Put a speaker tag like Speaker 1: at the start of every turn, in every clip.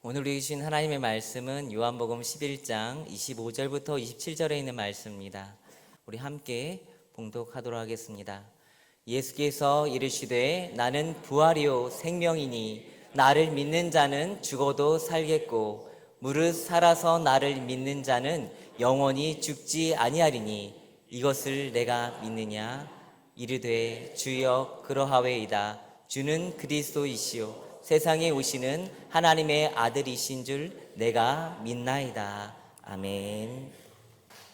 Speaker 1: 오늘 읽으신 하나님의 말씀은 요한복음 11장 25절부터 27절에 있는 말씀입니다. 우리 함께 봉독하도록 하겠습니다. 예수께서 이르시되 나는 부활이요 생명이니 나를 믿는 자는 죽어도 살겠고 무릇 살아서 나를 믿는 자는 영원히 죽지 아니하리니 이것을 내가 믿느냐 이르되 주여 그러하외이다 주는 그리스도이시요 세상에 오시는 하나님의 아들이신 줄 내가 믿나이다 아멘.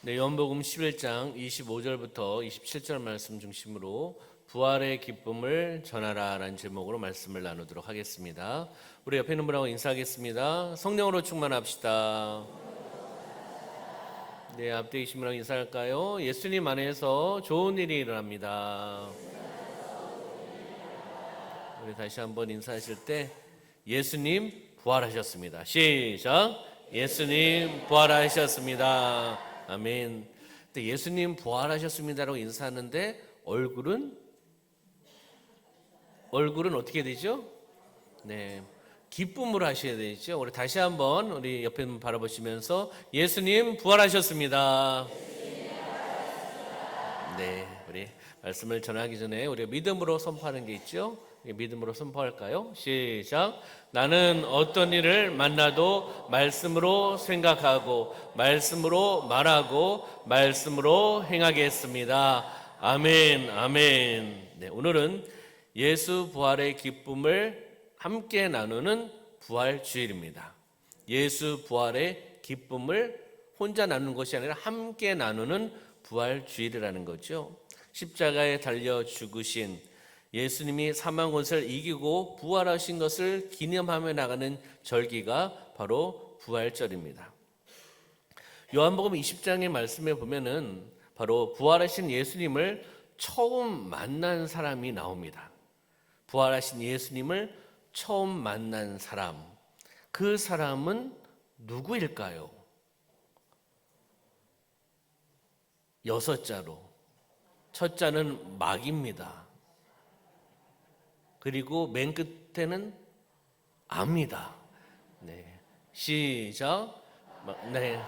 Speaker 2: 네, 요한복음 11장 25절부터 27절 말씀 중심으로 부활의 기쁨을 전하라라는 제목으로 말씀을 나누도록 하겠습니다. 우리 옆에 있는 분하고 인사하겠습니다. 성령으로 충만합시다. 네, 앞뒤 계신 분하고 인사할까요? 예수님 안에서 좋은 일이 일어납니다. 우리 다시 한번 인사하실 때 예수님 부활하셨습니다. 시작. 예수님 부활하셨습니다. 아멘. 근데 예수님 부활하셨습니다라고 인사하는데 얼굴은 얼굴은 어떻게 되죠? 네. 기쁨으로 하셔야 되죠. 우리 다시 한번 우리 옆에 분 바라보시면서 예수님 부활하셨습니다. 네, 우리 말씀을 전하기 전에 우리가 믿음으로 선포하는 게 있죠. 믿음으로 선포할까요? 시작. 나는 어떤 일을 만나도 말씀으로 생각하고 말씀으로 말하고 말씀으로 행하겠습니다. 아멘, 아멘. 네, 오늘은 예수 부활의 기쁨을 함께 나누는 부활 주일입니다. 예수 부활의 기쁨을 혼자 나누는 것이 아니라 함께 나누는 부활 주일이라는 거죠. 십자가에 달려 죽으신 예수님이 사망 권세를 이기고 부활하신 것을 기념하며 나가는 절기가 바로 부활절입니다. 요한복음 20장의 말씀에 보면은 바로 부활하신 예수님을 처음 만난 사람이 나옵니다. 부활하신 예수님을 처음 만난 사람. 그 사람은 누구일까요? 여섯 자로. 첫 자는 막입니다. 그리고 맨 끝에는 압니다. 네. 시작. 마- 네.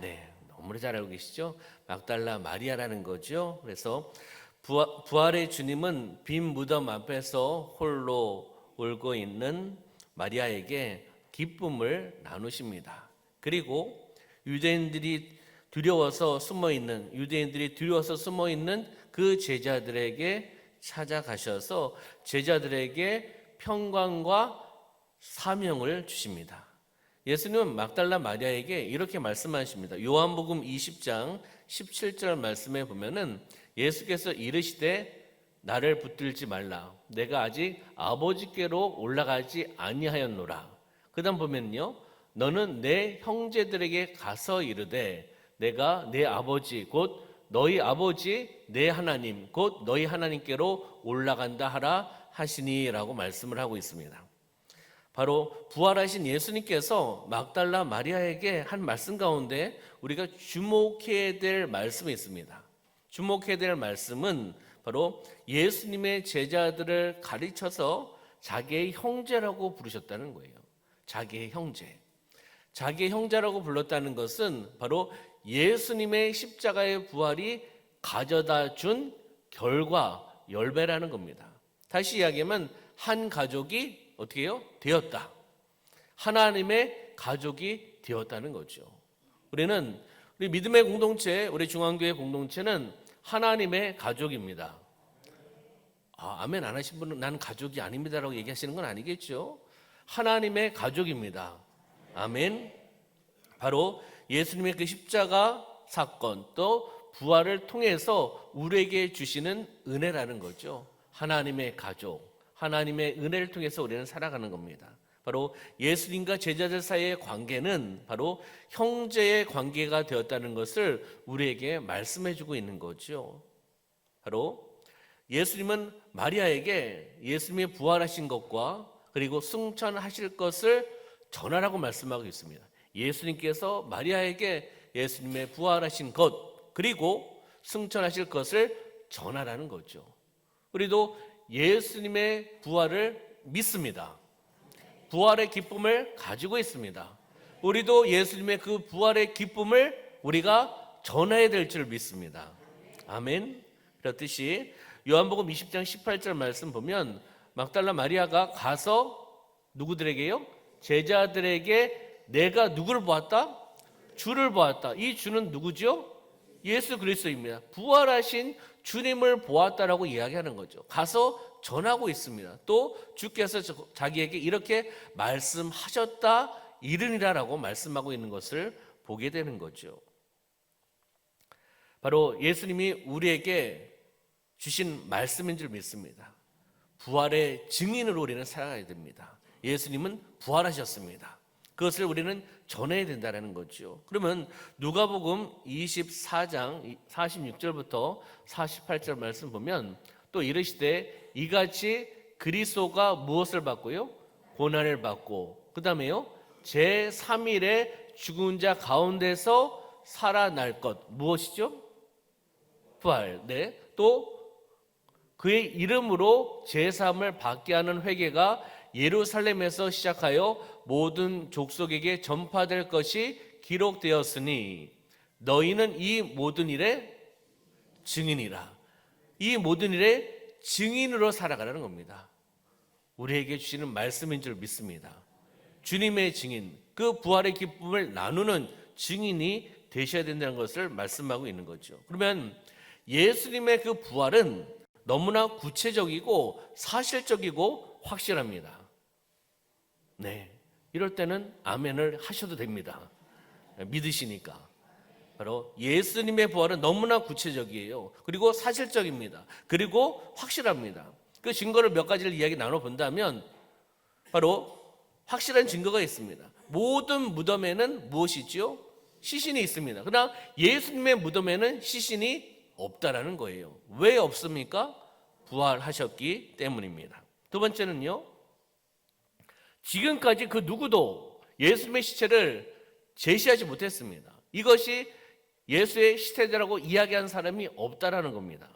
Speaker 2: 네. 너무 잘 알고 계시죠? 막달라 마리아라는 거죠. 그래서 부활, 부활의 주님은 빈 무덤 앞에서 홀로 울고 있는 마리아에게 기쁨을 나누십니다. 그리고 유대인들이 두려워서 숨어 있는 유대인들이 두려워서 숨어 있는 그 제자들에게 찾아가셔서 제자들에게 평강과 사명을 주십니다. 예수님은 막달라 마리아에게 이렇게 말씀하십니다. 요한복음 20장 17절 말씀에 보면은 예수께서 이르시되 나를 붙들지 말라. 내가 아직 아버지께로 올라가지 아니하였노라. 그다음 보면요. 너는 내 형제들에게 가서 이르되 내가 내 아버지 곧 너희 아버지 내 하나님 곧 너희 하나님께로 올라간다 하라 하시니라고 말씀을 하고 있습니다. 바로 부활하신 예수님께서 막달라 마리아에게 한 말씀 가운데 우리가 주목해야 될 말씀이 있습니다. 주목해야 될 말씀은 바로 예수님의 제자들을 가르쳐서 자기의 형제라고 부르셨다는 거예요. 자기의 형제. 자기의 형제라고 불렀다는 것은 바로 예수님의 십자가의 부활이 가져다 준 결과 열배라는 겁니다. 다시 이야기하면 한 가족이 어떻게 해요? 되었다. 하나님의 가족이 되었다는 거죠. 우리는 우리 믿음의 공동체, 우리 중앙교회 공동체는 하나님의 가족입니다. 아, 아멘 안 하신 분은 나는 가족이 아닙니다라고 얘기하시는 건 아니겠죠? 하나님의 가족입니다. 아멘. 바로 예수님의 그 십자가 사건 또 부활을 통해서 우리에게 주시는 은혜라는 거죠. 하나님의 가족, 하나님의 은혜를 통해서 우리는 살아가는 겁니다. 바로 예수님과 제자들 사이의 관계는 바로 형제의 관계가 되었다는 것을 우리에게 말씀해 주고 있는 거죠. 바로 예수님은 마리아에게 예수님이 부활하신 것과 그리고 승천하실 것을 전하라고 말씀하고 있습니다. 예수님께서 마리아에게 예수님의 부활하신 것 그리고 승천하실 것을 전하라는 거죠. 우리도 예수님의 부활을 믿습니다. 부활의 기쁨을 가지고 있습니다. 우리도 예수님의 그 부활의 기쁨을 우리가 전해야 될 줄 믿습니다. 아멘. 그렇듯이 요한복음 20장 18절 말씀 보면 막달라 마리아가 가서 누구들에게요? 제자들에게 내가 누구를 보았다? 주를 보았다. 이 주는 누구죠? 예수 그리스도입니다. 부활하신 주님을 보았다라고 이야기하는 거죠. 가서 전하고 있습니다. 또 주께서 저- 자기에게 이렇게 말씀하셨다 이르니라라고 말씀하고 있는 것을 보게 되는 거죠. 바로 예수님이 우리에게 주신 말씀인 줄 믿습니다. 부활의 증인으로 우리는 살아가야 됩니다. 예수님은 부활하셨습니다. 그것을 우리는 전해야 된다는 거죠. 그러면 누가복음 24장 46절부터 48절 말씀 보면 또 이르시되 이같이 그리스도가 무엇을 받고요? 고난을 받고 그다음에요. 제 3일에 죽은 자 가운데서 살아날 것 무엇이죠? 부활. 네. 또 그의 이름으로 제사함을 받게 하는 회개가 예루살렘에서 시작하여 모든 족속에게 전파될 것이 기록되었으니 너희는 이 모든 일의 증인이라. 이 모든 일의 증인으로 살아가라는 겁니다. 우리에게 주시는 말씀인 줄 믿습니다. 주님의 증인, 그 부활의 기쁨을 나누는 증인이 되셔야 된다는 것을 말씀하고 있는 거죠. 그러면 예수님의 그 부활은 너무나 구체적이고 사실적이고 확실합니다. 네. 이럴 때는 아멘을 하셔도 됩니다. 믿으시니까. 바로 예수님의 부활은 너무나 구체적이에요. 그리고 사실적입니다. 그리고 확실합니다. 그 증거를 몇 가지를 이야기 나눠 본다면 바로 확실한 증거가 있습니다. 모든 무덤에는 무엇이지요? 시신이 있습니다. 그러나 예수님의 무덤에는 시신이 없다라는 거예요. 왜 없습니까? 부활하셨기 때문입니다. 두 번째는요. 지금까지 그 누구도 예수님의 시체를 제시하지 못했습니다. 이것이 예수의 시체라고 이야기한 사람이 없다라는 겁니다.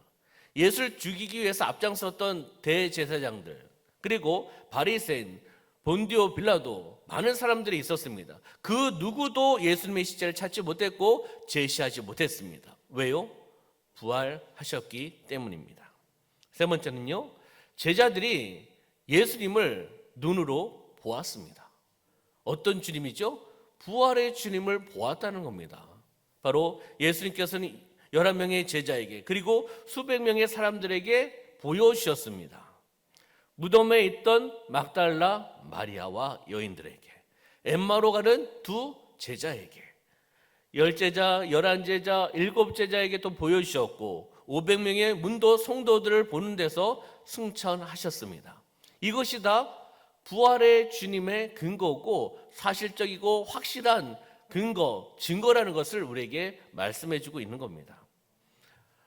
Speaker 2: 예수를 죽이기 위해서 앞장섰던 대제사장들 그리고 바리새인 본디오 빌라도 많은 사람들이 있었습니다. 그 누구도 예수님의 시체를 찾지 못했고 제시하지 못했습니다. 왜요? 부활하셨기 때문입니다. 세 번째는요. 제자들이 예수님을 눈으로 보았습니다. 어떤 주님이죠? 부활의 주님을 보았다는 겁니다. 바로 예수님께서는 11명의 제자에게 그리고 수백 명의 사람들에게 보여주셨습니다. 무덤에 있던 막달라 마리아와 여인들에게 엠마로 가는 두 제자에게 열 제자, 열한 제자, 일곱 제자에게 또 보여주셨고 500명의 문도 성도들을 보는 데서 승천하셨습니다. 이것이 다 부활의 주님의 근거고 사실적이고 확실한 근거, 증거라는 것을 우리에게 말씀해 주고 있는 겁니다.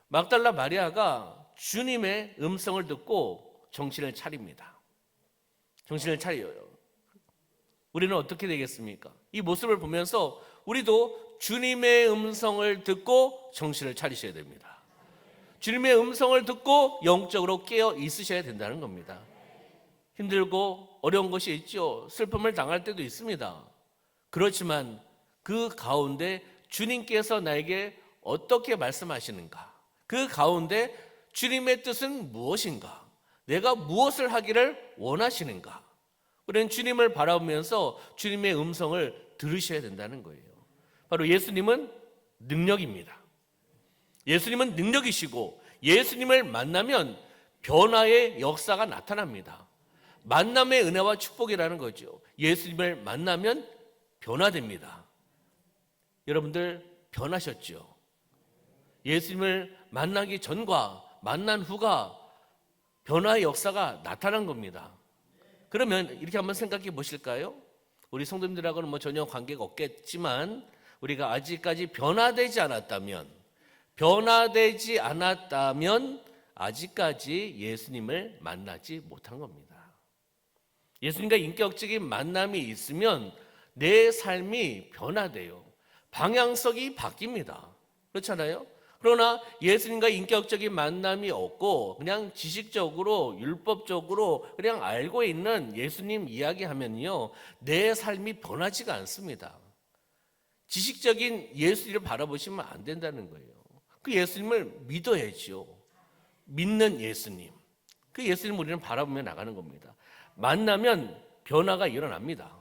Speaker 2: 막달라 마리아가 주님의 음성을 듣고 정신을 차립니다. 정신을 차려요. 우리는 어떻게 되겠습니까? 이 모습을 보면서 우리도 주님의 음성을 듣고 정신을 차리셔야 됩니다. 주님의 음성을 듣고 영적으로 깨어 있으셔야 된다는 겁니다. 힘들고 어려운 것이 있죠. 슬픔을 당할 때도 있습니다. 그렇지만 그 가운데 주님께서 나에게 어떻게 말씀하시는가? 그 가운데 주님의 뜻은 무엇인가? 내가 무엇을 하기를 원하시는가? 우리는 주님을 바라보면서 주님의 음성을 들으셔야 된다는 거예요. 바로 예수님은 능력입니다. 예수님은 능력이시고 예수님을 만나면 변화의 역사가 나타납니다. 만남의 은혜와 축복이라는 거죠. 예수님을 만나면 변화됩니다. 여러분들 변하셨죠? 예수님을 만나기 전과 만난 후가 변화의 역사가 나타난 겁니다. 그러면 이렇게 한번 생각해 보실까요? 우리 성도님들하고는 뭐 전혀 관계가 없겠지만 우리가 아직까지 변화되지 않았다면 변화되지 않았다면 아직까지 예수님을 만나지 못한 겁니다. 예수님과 인격적인 만남이 있으면 내 삶이 변화돼요. 방향성이 바뀝니다. 그렇잖아요? 그러나 예수님과 인격적인 만남이 없고 그냥 지식적으로 율법적으로 그냥 알고 있는 예수님 이야기하면요 내 삶이 변하지가 않습니다. 지식적인 예수님을 바라보시면 안 된다는 거예요. 그 예수님을 믿어야죠. 믿는 예수님. 그 예수님 우리는 바라보며 나가는 겁니다. 만나면 변화가 일어납니다.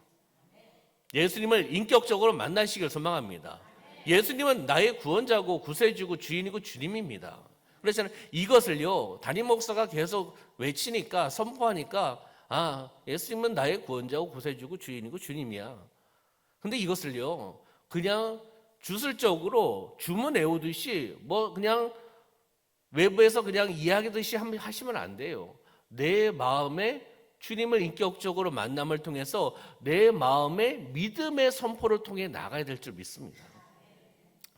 Speaker 2: 예수님을 인격적으로 만나시길 소망합니다. 예수님은 나의 구원자고 구세주고 주인이고 주님입니다. 그래서 이것을요 담임 목사가 계속 외치니까 선포하니까 아 예수님은 나의 구원자고 구세주고 주인이고 주님이야. 근데 이것을요 그냥 주술적으로 주문 외우듯이 뭐 그냥 외부에서 그냥 이야기듯이 함- 하시면 안 돼요. 내 마음에 주님을 인격적으로 만남을 통해서 내 마음의 믿음의 선포를 통해 나가야 될 줄 믿습니다.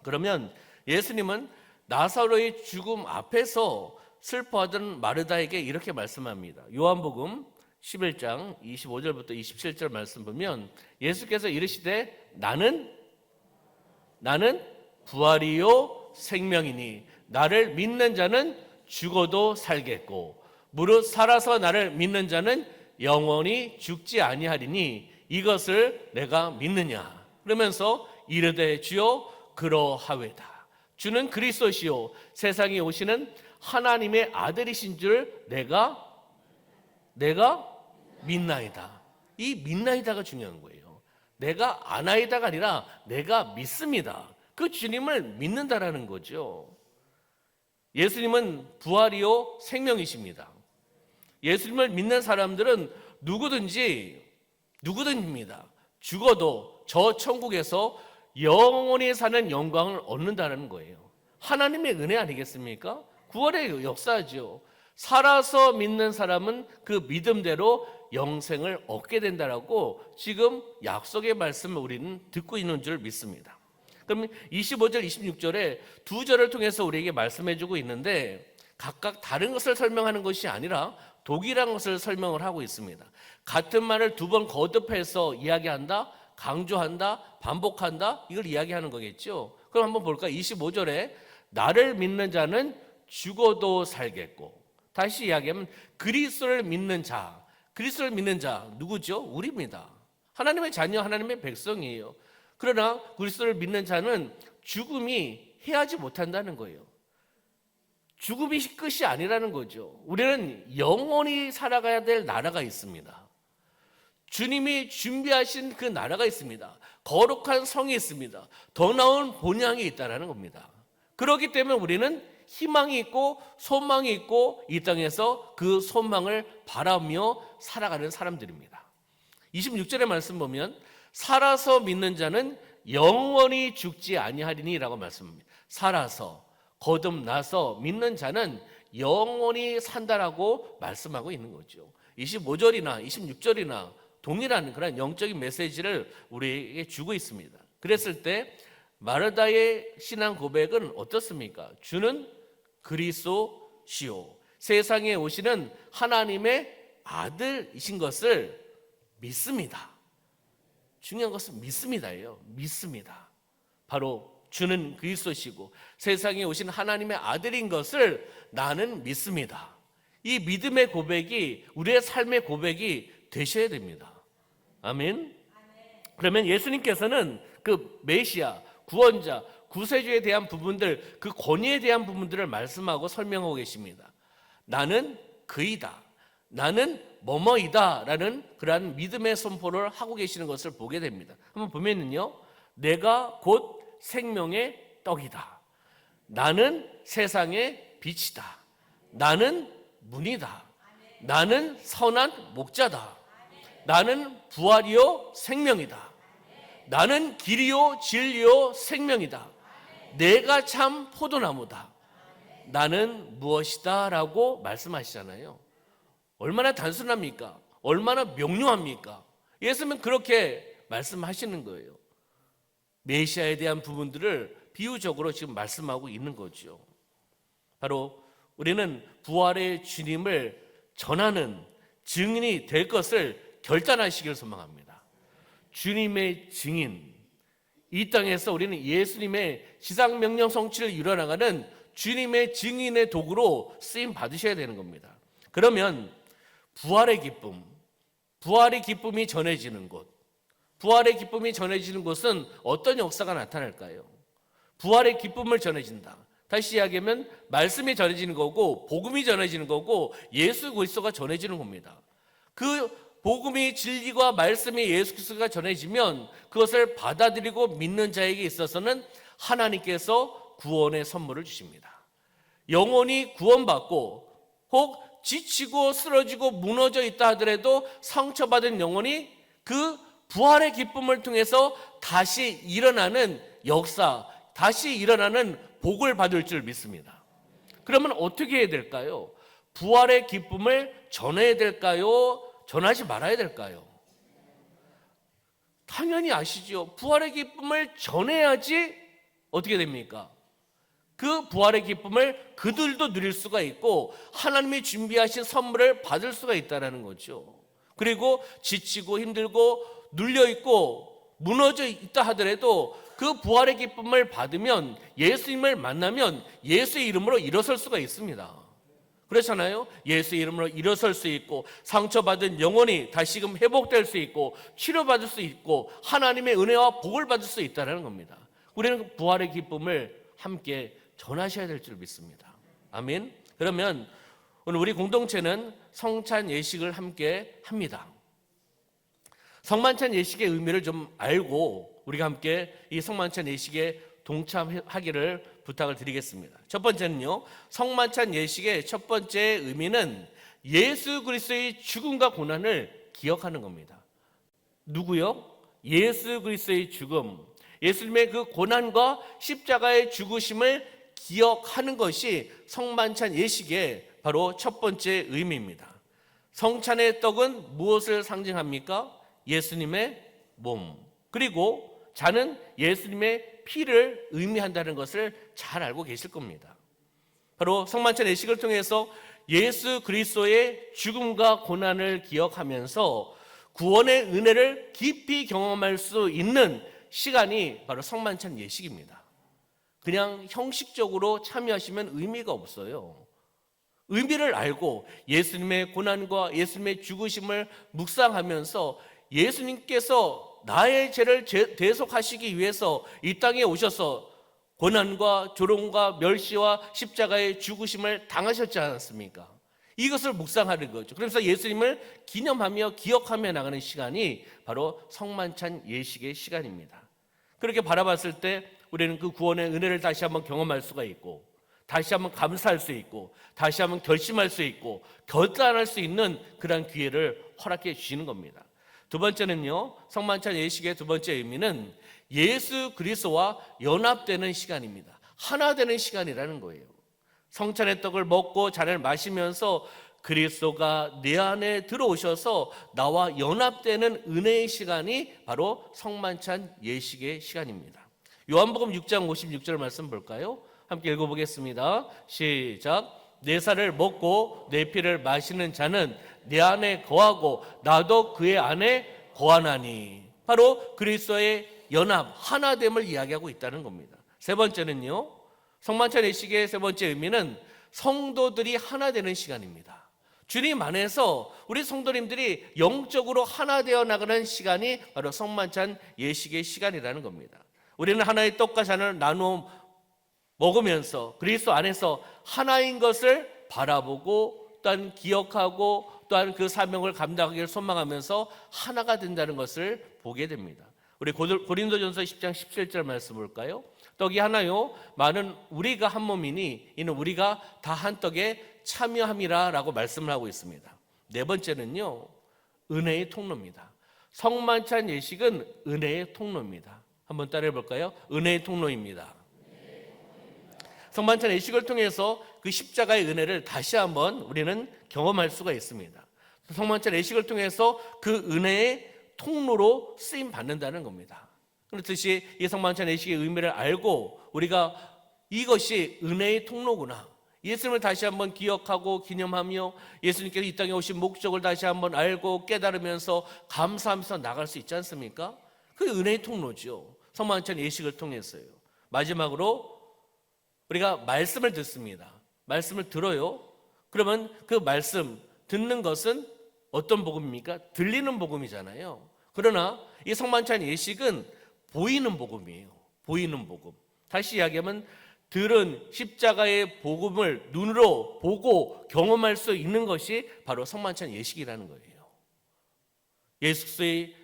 Speaker 2: 그러면 예수님은 나사로의 죽음 앞에서 슬퍼하던 마르다에게 이렇게 말씀합니다. 요한복음 11장 25절부터 27절 말씀 보면 예수께서 이르시되 나는 나는 부활이요 생명이니 나를 믿는 자는 죽어도 살겠고 무릇 살아서 나를 믿는 자는 영원히 죽지 아니하리니 이것을 내가 믿느냐? 그러면서 이르되 주여 그러하외다. 주는 그리스도시요. 세상에 오시는 하나님의 아들이신 줄 내가 내가 믿나이다. 이 믿나이다가 중요한 거예요. 내가 아나이다가 아니라 내가 믿습니다. 그 주님을 믿는다라는 거죠. 예수님은 부활이요 생명이십니다. 예수님을 믿는 사람들은 누구든지 누구든지입니다. 죽어도 저 천국에서 영원히 사는 영광을 얻는다는 거예요. 하나님의 은혜 아니겠습니까? 구원의 역사죠. 살아서 믿는 사람은 그 믿음대로 영생을 얻게 된다라고 지금 약속의 말씀을 우리는 듣고 있는 줄 믿습니다. 그럼 25절, 26절에 두 절을 통해서 우리에게 말씀해 주고 있는데 각각 다른 것을 설명하는 것이 아니라 독일한 것을 설명을 하고 있습니다. 같은 말을 두 번 거듭해서 이야기한다, 강조한다, 반복한다, 이걸 이야기하는 거겠죠. 그럼 한번 볼까요? 25절에 나를 믿는 자는 죽어도 살겠고 다시 이야기하면 그리스도를 믿는 자, 그리스도를 믿는 자 누구죠? 우리입니다. 하나님의 자녀, 하나님의 백성이에요. 그러나 그리스도를 믿는 자는 죽음이 해하지 못한다는 거예요. 죽음이 끝이 아니라는 거죠. 우리는 영원히 살아가야 될 나라가 있습니다. 주님이 준비하신 그 나라가 있습니다. 거룩한 성이 있습니다. 더 나은 본향이 있다라는 겁니다. 그렇기 때문에 우리는 희망이 있고 소망이 있고 이 땅에서 그 소망을 바라며 살아가는 사람들입니다. 26절의 말씀 보면 살아서 믿는 자는 영원히 죽지 아니하리니라고 말씀합니다. 살아서 거듭나서 믿는 자는 영원히 산다라고 말씀하고 있는 거죠. 25절이나 26절이나 동일한 그런 영적인 메시지를 우리에게 주고 있습니다. 그랬을 때 마르다의 신앙 고백은 어떻습니까? 주는 그리스도시요 세상에 오시는 하나님의 아들이신 것을 믿습니다. 중요한 것은 믿습니다예요. 믿습니다. 바로 주는 그리스도시고 세상에 오신 하나님의 아들인 것을 나는 믿습니다. 이 믿음의 고백이 우리의 삶의 고백이 되셔야 됩니다. 아멘. 그러면 예수님께서는 그 메시아, 구원자, 구세주에 대한 부분들, 그 권위에 대한 부분들을 말씀하고 설명하고 계십니다. 나는 그이다. 나는 뭐뭐이다라는 그러한 믿음의 선포를 하고 계시는 것을 보게 됩니다. 한번 보면은요, 내가 곧 생명의 떡이다. 나는 세상의 빛이다. 나는 문이다. 나는 선한 목자다. 나는 부활이요 생명이다. 나는 길이요 진리요 생명이다. 내가 참 포도나무다. 나는 무엇이다라고 말씀하시잖아요. 얼마나 단순합니까? 얼마나 명료합니까? 예수님은 그렇게 말씀하시는 거예요. 메시아에 대한 부분들을 비유적으로 지금 말씀하고 있는 거죠. 바로 우리는 부활의 주님을 전하는 증인이 될 것을 결단하시길 소망합니다. 주님의 증인, 이 땅에서 우리는 예수님의 지상 명령 성취를 이뤄나가는 주님의 증인의 도구로 쓰임 받으셔야 되는 겁니다. 그러면 부활의 기쁨, 부활의 기쁨이 전해지는 곳, 부활의 기쁨이 전해지는 곳은 어떤 역사가 나타날까요? 부활의 기쁨을 전해진다. 다시 이야기하면 말씀이 전해지는 거고 복음이 전해지는 거고 예수 그리스도가 전해지는 겁니다. 그 복음이 진리와 말씀이 예수 그리스도가 전해지면 그것을 받아들이고 믿는 자에게 있어서는 하나님께서 구원의 선물을 주십니다. 영혼이 구원받고 혹 지치고 쓰러지고 무너져 있다 하더라도 상처받은 영혼이 그 부활의 기쁨을 통해서 다시 일어나는 역사, 다시 일어나는 복을 받을 줄 믿습니다. 그러면 어떻게 해야 될까요? 부활의 기쁨을 전해야 될까요? 전하지 말아야 될까요? 당연히 아시죠. 부활의 기쁨을 전해야지 어떻게 됩니까? 그 부활의 기쁨을 그들도 누릴 수가 있고 하나님이 준비하신 선물을 받을 수가 있다라는 거죠. 그리고 지치고 힘들고 눌려 있고 무너져 있다 하더라도 그 부활의 기쁨을 받으면 예수님을 만나면 예수의 이름으로 일어설 수가 있습니다. 그렇잖아요. 예수의 이름으로 일어설 수 있고 상처받은 영혼이 다시금 회복될 수 있고 치료받을 수 있고 하나님의 은혜와 복을 받을 수 있다는 겁니다. 우리는 부활의 기쁨을 함께 전하셔야 될 줄 믿습니다. 아멘. 그러면 오늘 우리 공동체는 성찬 예식을 함께 합니다. 성만찬 예식의 의미를 좀 알고 우리가 함께 이 성만찬 예식에 동참하기를 부탁을 드리겠습니다. 첫 번째는요. 성만찬 예식의 첫 번째 의미는 예수 그리스도의 죽음과 고난을 기억하는 겁니다. 누구요? 예수 그리스도의 죽음. 예수님의 그 고난과 십자가의 죽으심을 기억하는 것이 성만찬 예식의 바로 첫 번째 의미입니다. 성찬의 떡은 무엇을 상징합니까? 예수님의 몸. 그리고 잔은 예수님의 피를 의미한다는 것을 잘 알고 계실 겁니다. 바로 성만찬 예식을 통해서 예수 그리스도의 죽음과 고난을 기억하면서 구원의 은혜를 깊이 경험할 수 있는 시간이 바로 성만찬 예식입니다. 그냥 형식적으로 참여하시면 의미가 없어요. 의미를 알고 예수님의 고난과 예수님의 죽으심을 묵상하면서 예수님께서 나의 죄를 대속하시기 위해서 이 땅에 오셔서 고난과 조롱과 멸시와 십자가의 죽으심을 당하셨지 않았습니까? 이것을 묵상하는 거죠. 그래서 예수님을 기념하며 기억하며 나가는 시간이 바로 성만찬 예식의 시간입니다. 그렇게 바라봤을 때 우리는 그 구원의 은혜를 다시 한번 경험할 수가 있고 다시 한번 감사할 수 있고 다시 한번 결심할 수 있고 결단할 수 있는 그러한 기회를 허락해 주시는 겁니다. 두 번째는요. 성만찬 예식의 두 번째 의미는 예수 그리스도와 연합되는 시간입니다. 하나 되는 시간이라는 거예요. 성찬의 떡을 먹고 잔을 마시면서 그리스도가 내 안에 들어오셔서 나와 연합되는 은혜의 시간이 바로 성만찬 예식의 시간입니다. 요한복음 6장 56절 말씀 볼까요? 함께 읽어보겠습니다. 시작. 내 살을 먹고 내 피를 마시는 자는 내 안에 거하고 나도 그의 안에 거하나니. 바로 그리스도의 연합, 하나됨을 이야기하고 있다는 겁니다. 세 번째는요. 성만찬 예식의 세 번째 의미는 성도들이 하나 되는 시간입니다. 주님 안에서 우리 성도님들이 영적으로 하나 되어 나가는 시간이 바로 성만찬 예식의 시간이라는 겁니다. 우리는 하나의 떡과 잔을 나누어 먹으면서 그리스도 안에서 하나인 것을 바라보고 또한 기억하고 또한 그 사명을 감당하기를 소망하면서 하나가 된다는 것을 보게 됩니다. 우리 고린도전서 10장 17절 말씀 볼까요? 떡이 하나요 많은 우리가 한 몸이니 이는 우리가 다 한 떡에 참여함이라라고 말씀을 하고 있습니다. 네 번째는요. 은혜의 통로입니다. 성만찬 예식은 은혜의 통로입니다. 한번 따라해 볼까요? 은혜의 통로입니다. 성만찬 예식을 통해서 그 십자가의 은혜를 다시 한번 우리는 경험할 수가 있습니다. 성만찬 예식을 통해서 그 은혜의 통로로 쓰임 받는다는 겁니다. 그렇듯이 이 성만찬 예식의 의미를 알고 우리가 이것이 은혜의 통로구나. 예수님을 다시 한번 기억하고 기념하며 예수님께서 이 땅에 오신 목적을 다시 한번 알고 깨달으면서 감사하면서 나갈 수 있지 않습니까? 그 은혜의 통로죠. 성만찬 예식을 통해서요. 마지막으로 우리가 말씀을 듣습니다. 말씀을 들어요. 그러면 그 말씀 듣는 것은 어떤 복음입니까? 들리는 복음이잖아요. 그러나 이 성만찬 예식은 보이는 복음이에요. 보이는 복음. 다시 이야기하면 들은 십자가의 복음을 눈으로 보고 경험할 수 있는 것이 바로 성만찬 예식이라는 거예요. 예수의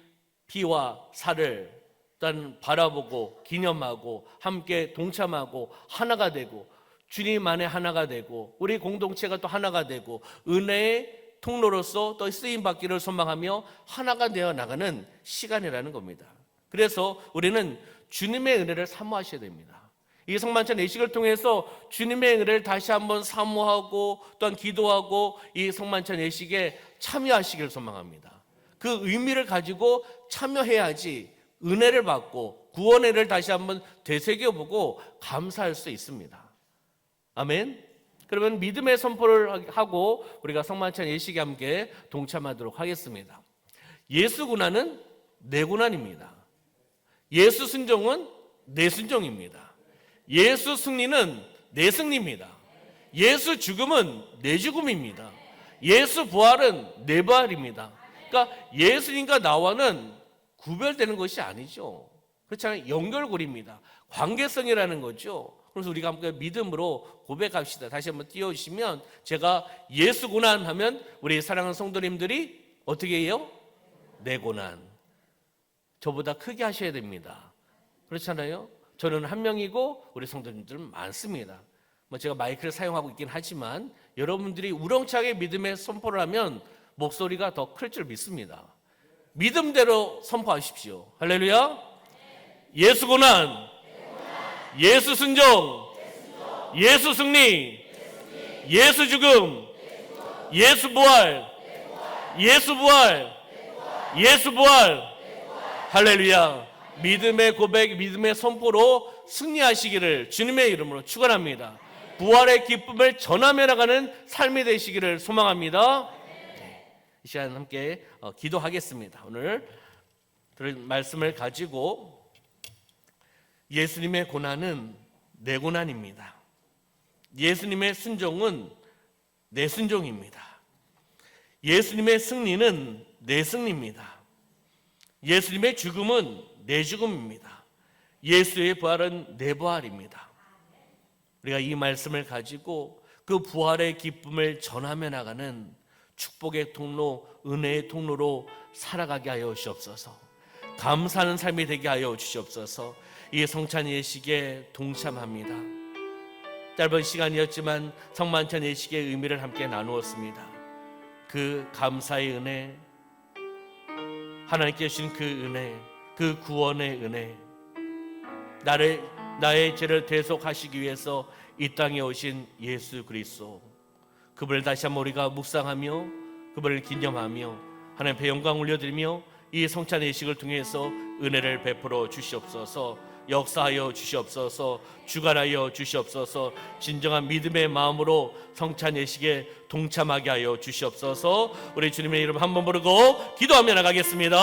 Speaker 2: 피와 살을 일단 바라보고 기념하고 함께 동참하고 하나가 되고 주님 안에 하나가 되고 우리 공동체가 또 하나가 되고 은혜의 통로로서 또 쓰임 받기를 소망하며 하나가 되어 나가는 시간이라는 겁니다. 그래서 우리는 주님의 은혜를 사모하셔야 됩니다. 이 성만찬 예식을 통해서 주님의 은혜를 다시 한번 사모하고 또한 기도하고 이 성만찬 예식에 참여하시기를 소망합니다. 그 의미를 가지고 참여해야지 은혜를 받고 구원의 를 다시 한번 되새겨보고 감사할 수 있습니다. 아멘. 그러면 믿음의 선포를 하고 우리가 성만찬 예식에 함께 동참하도록 하겠습니다. 예수 군안은 내 군안입니다. 예수 순종은 내 순종입니다. 예수 승리는 내 승리입니다. 예수 죽음은 내 죽음입니다. 예수 부활은 내 부활입니다. 그러니까 예수님과 나와는 구별되는 것이 아니죠. 그렇잖아요. 연결고리입니다. 관계성이라는 거죠. 그래서 우리가 함께 믿음으로 고백합시다. 다시 한번 띄워주시면 제가 예수 고난 하면 우리 사랑하는 성도님들이 어떻게 해요? 내 고난. 저보다 크게 하셔야 됩니다. 그렇잖아요. 저는 한 명이고 우리 성도님들은 많습니다. 뭐 제가 마이크를 사용하고 있긴 하지만 여러분들이 우렁차게 믿음의 선포를 하면 목소리가 더 클 줄 믿습니다. 믿음대로 선포하십시오. 할렐루야. 예수 고난, 예수 순종, 예수 승리, 예수 죽음, 예수 부활, 예수 부활, 예수 부활. 할렐루야. 믿음의 고백, 믿음의 선포로 승리하시기를 주님의 이름으로 축원합니다. 부활의 기쁨을 전하며 나가는 삶이 되시기를 소망합니다. 네. 이 시간 함께 어, 기도하겠습니다. 오늘 들을 말씀을 가지고 예수님의 고난은 내 고난입니다. 예수님의 순종은 내 순종입니다. 예수님의 승리는 내 승리입니다. 예수님의 죽음은 내 죽음입니다. 예수의 부활은 내 부활입니다. 우리가 이 말씀을 가지고 그 부활의 기쁨을 전하며 나가는 축복의 통로, 은혜의 통로로 살아가게 하여 주시옵소서. 감사하는 삶이 되게 하여 주시옵소서. 이 성찬 예식에 동참합니다. 짧은 시간이었지만 성만찬 예식의 의미를 함께 나누었습니다. 그 감사의 은혜, 하나님께 주신 그 은혜, 그 구원의 은혜, 나를 나의 죄를 대속하시기 위해서 이 땅에 오신 예수 그리스도, 그분을 다시 한번 우리가 묵상하며 그분을 기념하며 하나님의 영광 올려드리며 이 성찬 예식을 통해서 은혜를 베풀어 주시옵소서. 역사하여 주시옵소서 주관하여 주시옵소서 진정한 믿음의 마음으로 성찬 예식에 동참하게 하여 주시옵소서 우리 주님의 이름 한번 부르고 기도하며 나가겠습니다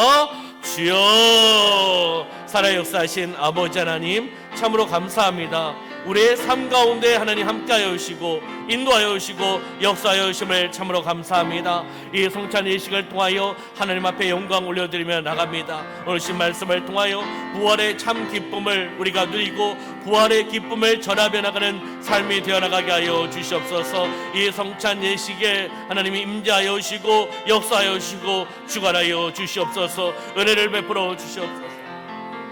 Speaker 2: 주여 살아 역사하신 아버지 하나님 참으로 감사합니다 우리의 삶 가운데 하나님 함께하여 주시고 인도하여 주시고 역사하여 주심을 참으로 감사합니다. 이 성찬 예식을 통하여 하나님 앞에 영광 올려드리며 나갑니다. 오늘 신 말씀을 통하여 부활의 참 기쁨을 우리가 누리고 부활의 기쁨을 전하며 나가는 삶이 되어 나가게 하여 주시옵소서. 이 성찬 예식에 하나님이 임재하여 주시고 역사하여 주시고 주관하여 주시옵소서. 은혜를 베풀어 주시옵소서